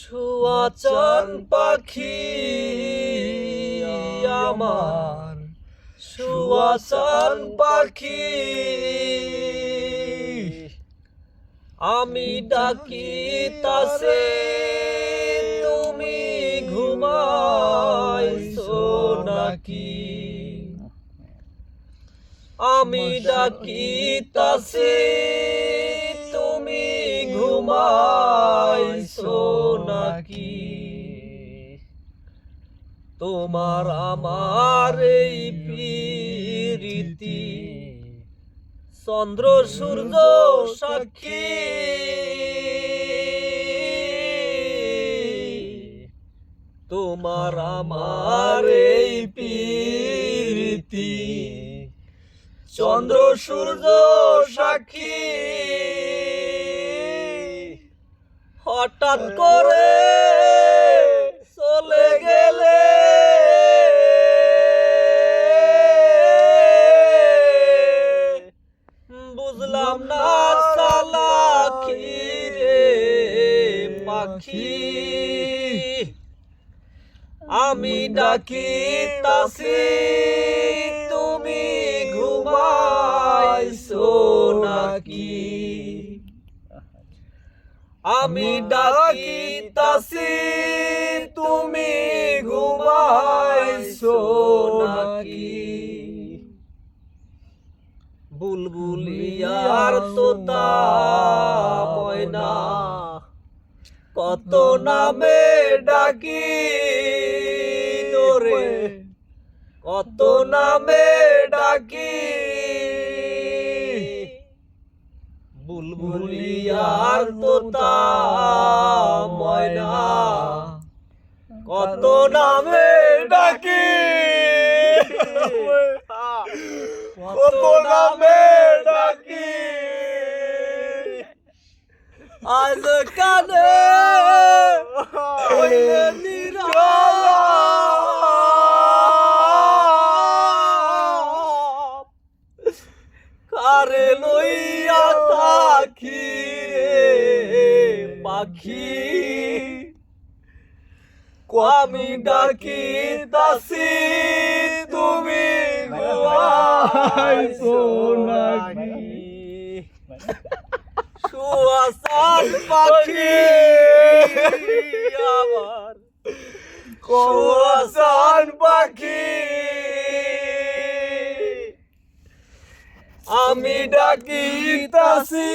সুয়াচন পাখি আমার। সুয়াচন পাখি। আমি ডাকি তাসে তুমি ঘুমাইছো নাকি? আমি ডাকি তাসে নাকি তোমার আমার এই প্রীতি। চন্দ্র, সূর্য, সাক্ষী। তোমার আমার এই প্রীতি। চন্দ্র, সূর্য, সাক্ষী। হঠাৎ করে আমি ডাকি তাসি তুমি ঘুমাইছো নাকি? আমি ডাকি তাসি তুমি ঘুমাইছো নাকি? বুলবুলিয়ার তোতা কত নামে ডাকি। তোরে কত নামে ডাকি। বুলবুলিয়ার তোতা ময়না কত নামে ডাকি। কত নামে ডাকি আজ কানে। কারে লইয়া থাকি রে পাখি আমি ডাকি তাসি তুমি ঘুমাইছো সুয়াসান পাখি। আমার সুয়াসান পাখি। আমি ডাকি তাসি